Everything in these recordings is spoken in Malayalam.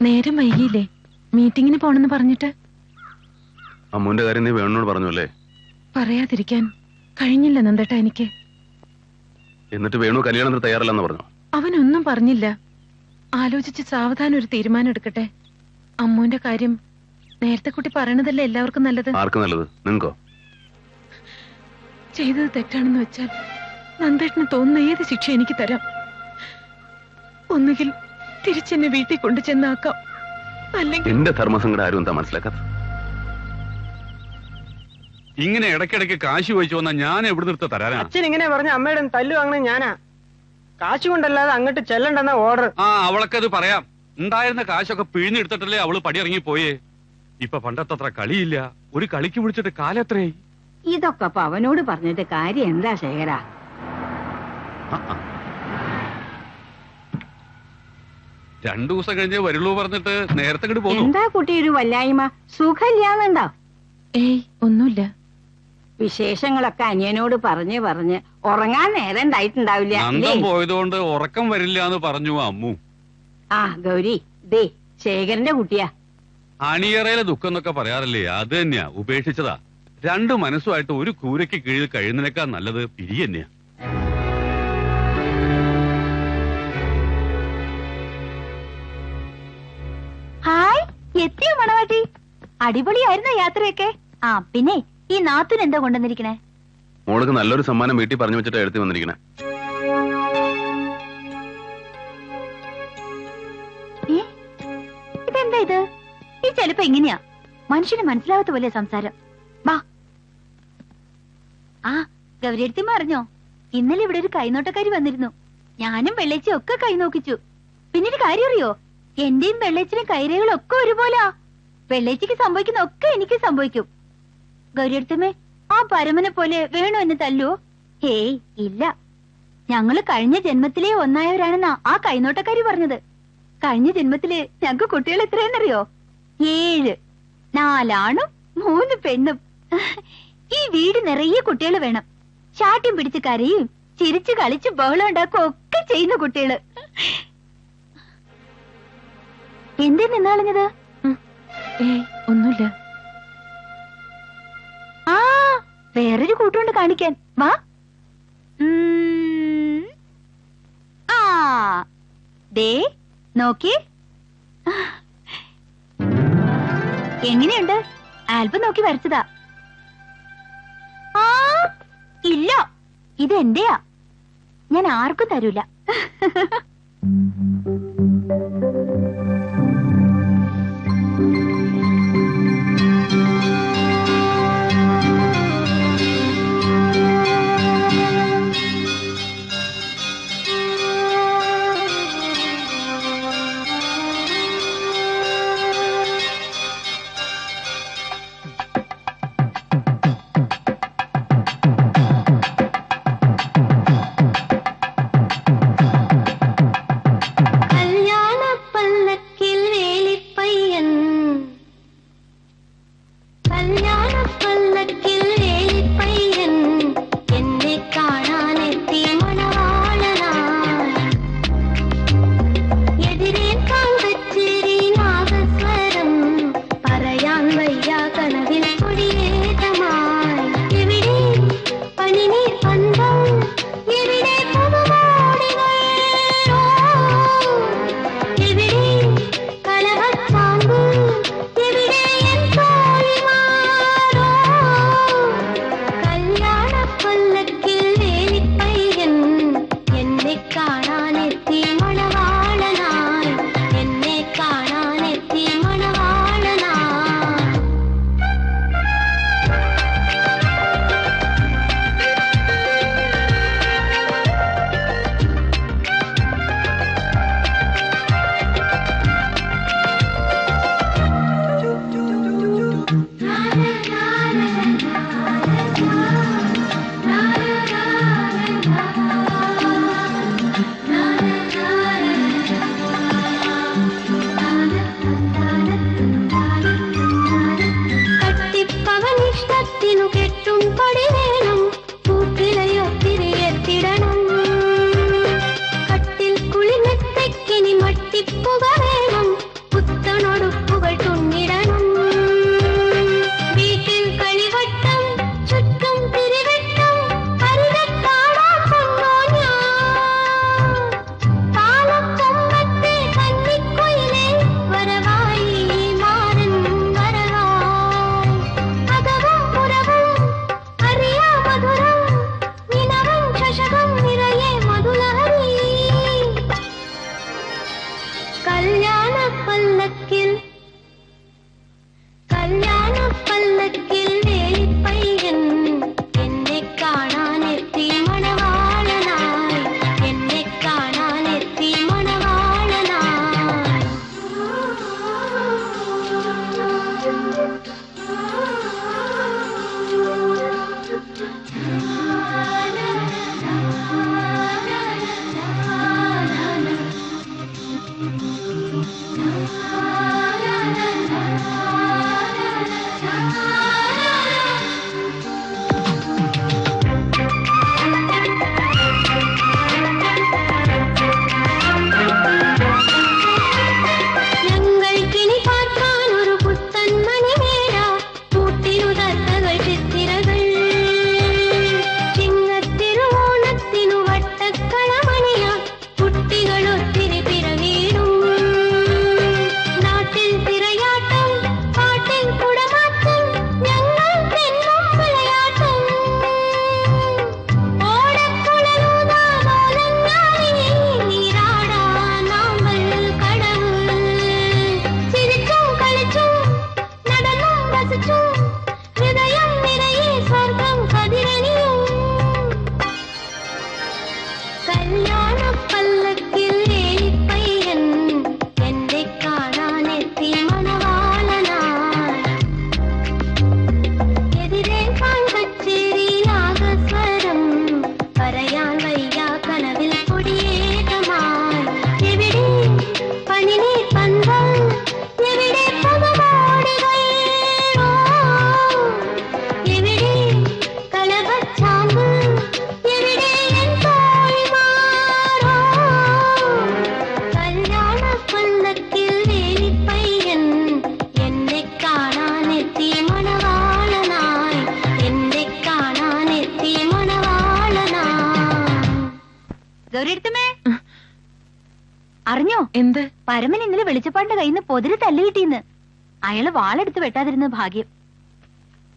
നേരം വൈകിയില്ലേ? മീറ്റിങ്ങിന് പോണെന്ന് പറഞ്ഞിട്ട്? അമ്മുവിന്റെ കാര്യം നീ വേണോട് പറഞ്ഞു അല്ലേ? പറയാതിരിക്കാൻ കഴിഞ്ഞില്ല നന്ദേട്ട എനിക്ക്. എന്നിട്ട് വേണു കല്യാണത്തിന് തയ്യാറല്ലെന്ന് പറഞ്ഞു? അവനൊന്നും പറഞ്ഞില്ല. ആലോചിച്ച് സാവധാനം ഒരു തീരുമാനം എടുക്കട്ടെ. അമ്മുവിന്റെ കാര്യം നേരത്തെ കുട്ടി പറയണതല്ലേ എല്ലാവർക്കും നല്ലത്? ആർക്ക് നല്ലത്? നിങ്ങൾക്കോ? ചെയ്തത് തെറ്റാണെന്ന് വെച്ചാൽ നന്ദേട്ടന് തോന്നുന്ന ഏത് ശിക്ഷ എനിക്ക് തരാം. ഒന്നുകിൽ തിരിച്ചെന്നെ വീട്ടിൽ കൊണ്ടു ചെന്നാക്കാം അല്ലെങ്കിൽ എന്റെ ധർമ്മസങ്കടം ആരും എന്താ മനസ്സിലാക്കാത്ത ഇങ്ങനെ ഇടയ്ക്കിടയ്ക്ക് കാശ് ചോദിച്ചു വന്നാൽ ഞാൻ എവിടെ നിർത്ത തരാനാ? അച്ഛൻ ഇങ്ങനെ പറഞ്ഞ അമ്മയുടെ തല്ലു വാങ്ങണേ ഞാനാ. കാശ് കൊണ്ടല്ലാതെ അങ്ങോട്ട് ചെല്ലണ്ടെന്ന ഓർഡർ ആ അവളൊക്കത് പറയാം. ഉണ്ടായിരുന്ന കാശൊക്കെ പിഴിഞ്ഞെടുത്തിട്ടല്ലേ അവൾ പടിയിറങ്ങി പോയേ. ഇപ്പൊ പണ്ടത്തത്ര കളിയില്ല. ഒരു കളിക്ക് വിളിച്ചിട്ട് കാലെത്രയായി ഇതൊക്കെ അപ്പൊ അവനോട് പറഞ്ഞിട്ട് കാര്യം എന്താ ശേഖര? രണ്ടു ദിവസം കഴിഞ്ഞേ വരുള്ളൂ പറഞ്ഞിട്ട് നേരത്തെ ഇങ്ങോട്ട് എന്താ കുട്ടി ഒരു വല്ലായ്മ? സുഖമില്ലാന്നുണ്ടോ? ഏയ് ഒന്നുമില്ല. വിശേഷങ്ങളൊക്കെ അനിയനോട് പറഞ്ഞ് പറഞ്ഞ് ഉറങ്ങാൻ നേരം ഉണ്ടായിട്ടുണ്ടാവില്ല നന്ദം? പോയതുകൊണ്ട് ഉറക്കം വരില്ല എന്ന് പറഞ്ഞു അമ്മു. ആ ഗൗരി ദേ ശേഖരന്റെ കുട്ടിയാ. അണിയറയിലെ ദുഃഖം എന്നൊക്കെ പറയാറില്ലേ? അത് തന്നെയാ ഉപേക്ഷിച്ചതാ. രണ്ടു മനസ്സുമായിട്ട് ഒരു കൂരയ്ക്ക് കീഴിൽ കഴിയുന്നതിനേക്കാൾ നല്ലത് പിരി തന്നെയാ. എത്തിയോ മണവാട്ടി? അടിപൊളിയായിരുന്നോ യാത്രയൊക്കെ? ആ പിന്നെ ഈ നാത്തുൻ എന്താ കൊണ്ടുവന്നിരിക്കണേ? മോൾക്ക് നല്ലൊരു സമ്മാനം വീട്ടിൽ പറഞ്ഞു വെച്ചിട്ട് എഴുതി വന്നിരിക്കണേ? ഇതെന്താ ഇത്? ഈ ചെലപ്പോ എങ്ങനെയാ മനുഷ്യന് മനസ്സിലാവാത്ത പോലെ സംസാരം. വാ. ആ ഗൗരിയടുത്തി അറിഞ്ഞോ ഇന്നലെ ഇവിടെ ഒരു കൈനോട്ടക്കാരി വന്നിരുന്നു. ഞാനും വെള്ളേച്ചും ഒക്കെ കൈ നോക്കിച്ചു. പിന്നെ ഒരു കാര്യം അറിയോ? എന്റെയും വെള്ളേച്ചിനും കൈരകളും ഒക്കെ ഒരുപോലാ. വെള്ളേച്ചിക്ക് സംഭവിക്കുന്ന ഒക്കെ എനിക്ക് സംഭവിക്കും. ഗൗരിയടുത്തമ്മേ ആ പരമനെ പോലെ വേണു എന്നെ തല്ലുവോ ഹേയ് ഇല്ല. ഞങ്ങൾ കഴിഞ്ഞ ജന്മത്തിലേ ഒന്നായവരാണെന്നാ ആ കൈനോട്ടക്കാരി പറഞ്ഞത്. കഴിഞ്ഞ ജന്മത്തിൽ ഞങ്ങക്ക് കുട്ടികൾ എത്രയെന്നറിയോ ഏഴ്. നാലാണും മൂന്ന് പെണ്ണും. ഈ വീട് നിറയെ കുട്ടികൾ വേണം. ചാട്ടിയും പിടിച്ച് കരയും ചിരിച്ചു കളിച്ച് ബഹളം ഉണ്ടാക്കുക ഒക്കെ ചെയ്യുന്ന കുട്ടികൾ. എന്തേ നിന്നാളിഞ്ഞത്? ഏ ഒന്നുമില്ല. ആ വേറൊരു കൂട്ടുകൊണ്ട് കാണിക്കാൻ. വാ. ആ. ദേ നോക്കി. എങ്ങനെയുണ്ട്? ആൽബം നോക്കി വരച്ചതാ. ആ ഇല്ല. ഇത് എന്റെയാ. ഞാൻ ആർക്കും തരൂല. ഗൗരിയടുത്തമ്മേ അറിഞ്ഞോ? എന്ത്? പരമൻ ഇന്നലെ വെളിച്ചപ്പാടിന്റെ കയ്യിൽ നിന്ന് പൊതിരി തല്ല് കിട്ടിയെന്ന് അയാൾ വാളെടുത്ത് വെട്ടാതിരുന്ന ഭാഗ്യം.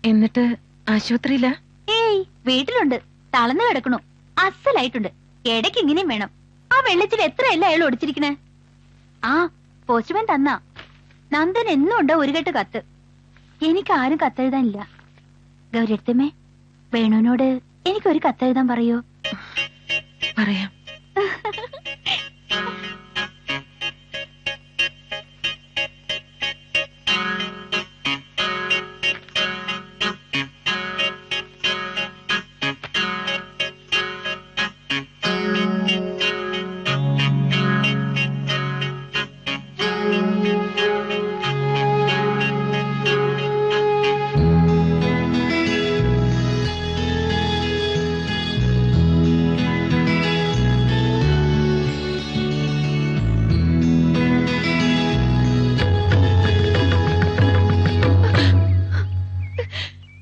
എന്നിട്ട് ആശുപത്രിയില? ഏയ് വീട്ടിലുണ്ട്. തളർന്നു കിടക്കണു. അസലായിട്ടുണ്ട്. ഇടയ്ക്ക് ഇങ്ങനെയും വേണം. ആ വെള്ളത്തിൽ എത്രയല്ല അയാൾ ഒടിച്ചിരിക്കണേ? ആ പോസ്റ്റ്മാൻ തന്ന. നന്ദൻ എന്നും ഉണ്ട് ഒരു കെട്ട് കത്ത്. എനിക്ക് ആരും കത്തെഴുതാനില്ല. ഗൗരിയടുത്തമ്മേ വേണുവിനോട് എനിക്കൊരു കത്തെഴുതാൻ പറയോ? പറയാം. Ha ha ha!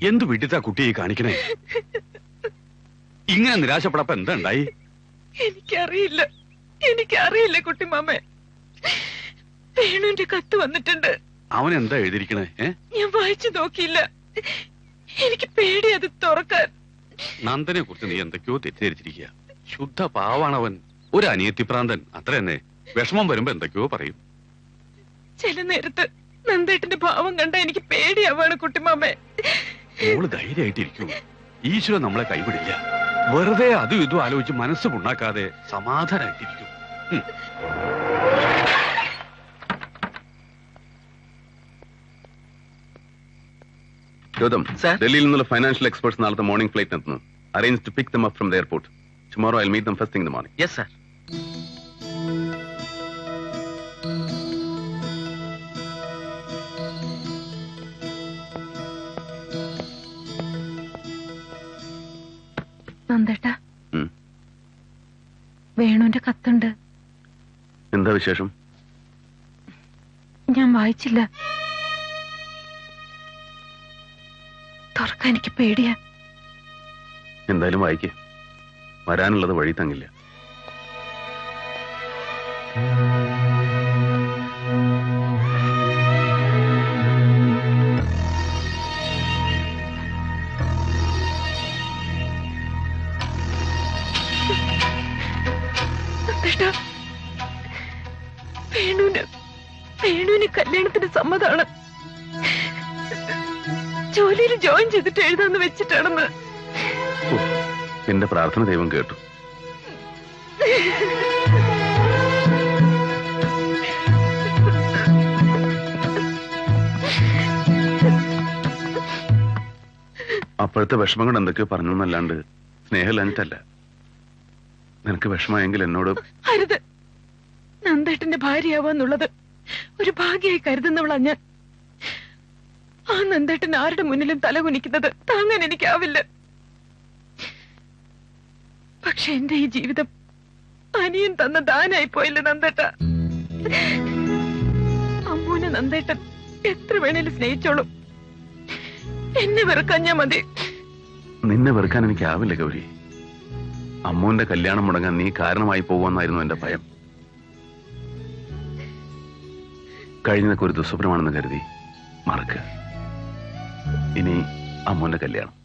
എന്ത് വിട്ടിത്താ കുട്ടിയെ കാണിക്കണേ? ഇങ്ങനെ നിരാശപ്പെടപ്പ എന്താ ഉണ്ടായി? എനിക്കറിയില്ല. എനിക്കറിയില്ല കുട്ടിമാമേ വേണുവിന്റെ കത്ത് വന്നിട്ടുണ്ട്. അവൻ എന്താ എഴുതിയിരിക്കണേ ഞാൻ വായിച്ചു നോക്കിയില്ല. എനിക്ക് പേടി അത് തുറക്കാൻ. നന്ദനെ കുറിച്ച് നീ എന്തൊക്കെയോ തെറ്റിദ്ധരിച്ചിരിക്കുക. ശുദ്ധ പാവാണവൻ. ഒരു അനിയത്തിപ്രാന്തൻ. അത്ര തന്നെ. വിഷമം വരുമ്പോ എന്തൊക്കെയോ പറയും. ചില നേരത്ത് നന്ദേട്ടന്റെ ഭാവം കണ്ട എനിക്ക് പേടിയാവാണ് കുട്ടിമാമേ മോൾ ധൈര്യമായിട്ടിരിക്കൂ. ഈശ്വരൻ നമ്മളെ കൈവിടില്ല. വെറുതെ അതും ഇതും ആലോചിച്ച് മനസ്സ് പുണ്ണാക്കാതെ സമാധാനായിട്ടിരിക്കൂ. ഗൗതം ഡൽഹിയിൽ നിന്നുള്ള ഫൈനാൻഷ്യൽ എക്സ്പേർട്സ് നാളത്തെ മോർണിംഗ് ഫ്ലൈറ്റ് എത്തുന്നു arrange to pick them up from the airport tomorrow I meet them first thing the morning yes sir വേണുവിന്റെ കത്തുണ്ട്. എന്താ വിശേഷം? ഞാൻ വായിച്ചില്ല. തുറക്കാൻ എനിക്ക് പേടിയാ. എന്തായാലും വായിക്കേ. വരാനുള്ളത് വഴി തങ്ങില്ല. ജോലിയിൽ ജോയിൻ ചെയ്തിട്ട് എഴുതാന്ന് വെച്ചിട്ടാണെന്ന്. എന്റെ പ്രാർത്ഥന ദൈവം കേട്ടു. അപ്പോഴത്തെ വിഷമം കൊണ്ട് എന്തൊക്കെയോ പറഞ്ഞു എന്നല്ലാണ്ട് സ്നേഹമില്ലാഞ്ഞിട്ടല്ല. നിനക്ക് വിഷമമെങ്കിൽ എന്നോട് അരുത്. നന്ദേട്ടന്റെ ഭാര്യയാവാന്നുള്ളത് ഒരു ഭാഗ്യമായി കരുതുന്നവളാ ഞാൻ. ആ നന്ദേട്ടൻ ആരുടെ മുന്നിലും തലകുനിക്കുന്നത് താങ്ങാൻ എനിക്കാവില്ല. പക്ഷെ എന്റെ ഈ ജീവിതം അനിയൻ തന്ന ദാനായി പോയില്ല നന്ദേട്ട? അമ്മൂനെ നന്ദേട്ടൻ എത്ര വേണേലും സ്നേഹിച്ചോളും. എന്നെ വെറുക്കാൻ ഞാൻ മതി. നിന്നെ വെറുക്കാൻ എനിക്കാവില്ല ഗൗരി. അമ്മുവിന്റെ കല്യാണം മുടങ്ങാൻ നീ കാരണമായി പോകുമെന്നായിരുന്നു എന്റെ ഭയം. കഴിഞ്ഞതൊക്കെ ഒരു ദുസ്വപ്നമാണെന്ന് കരുതി മറക്കുക ഇനി അമ്മുവിന്റെ കല്യാണം.